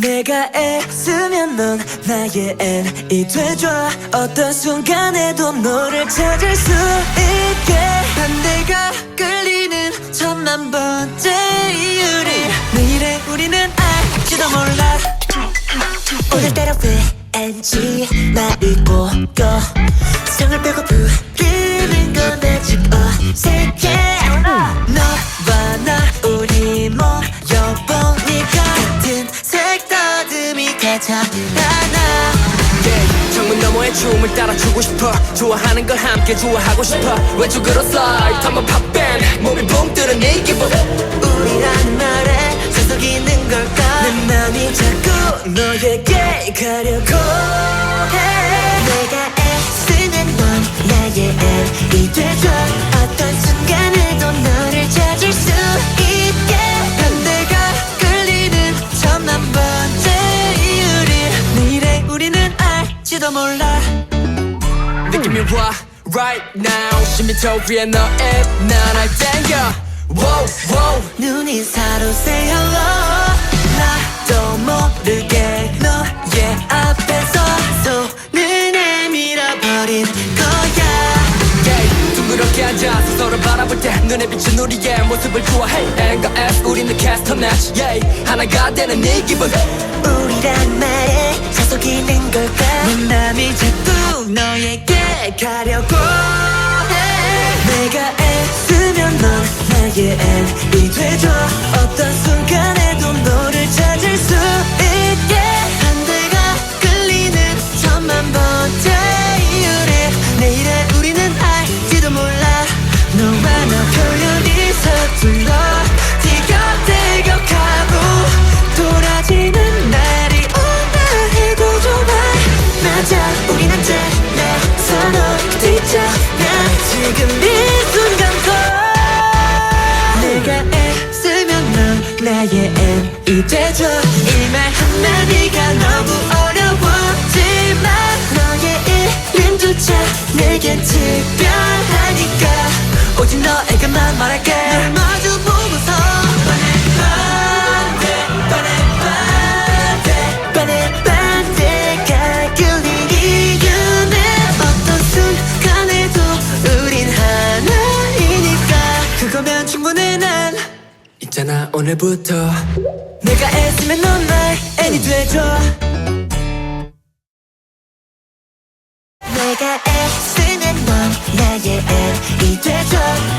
내가 애쓰면 넌 나의 N이 돼줘 어떤 순간에도 너를 찾을 수 있게. 반대가 끌리는 천만 번째 이유를 내일의 우리는 알지도 몰라. 오늘따라 왠지 나를 보고 성을 빼고 많아 yeah, 창문 너머의 춤을 따라추고 싶어. 좋아하는 걸 함께 좋아하고 싶어. 왼쪽으로 slide 한번 팝밴 몸이 붕 뜨는 이 기분. 우리라는 말에 서석 있는 걸까? 내 맘이 자꾸 너에게 가려고 해. 내가 애쓰는 넌 나의 N이 돼줘 우리는 알지도 몰라. 느낌이 와 right now. 심미터 위에 너의 난날 땡겨. Wow wow 눈이 사로새 hello 나도 모르게 너의 앞에서 손을 내밀어버린 거야. 둥그렇게 앉아서 서로 바라볼 때 눈에 비친 우리의 모습을 좋아해. N과 S 우리는 캐스터 매치. Yeah, 하나가 되는 이 기분. 우리란 말에 가려고 지금 이 순간도 내가 애쓰면 넌 나의 N이 돼줘 이말 한마디가 너무 있잖아 오늘부터. 내가 애쓰면 넌 나의 애니 돼줘 내가 애쓰면 넌 나의 애이 돼줘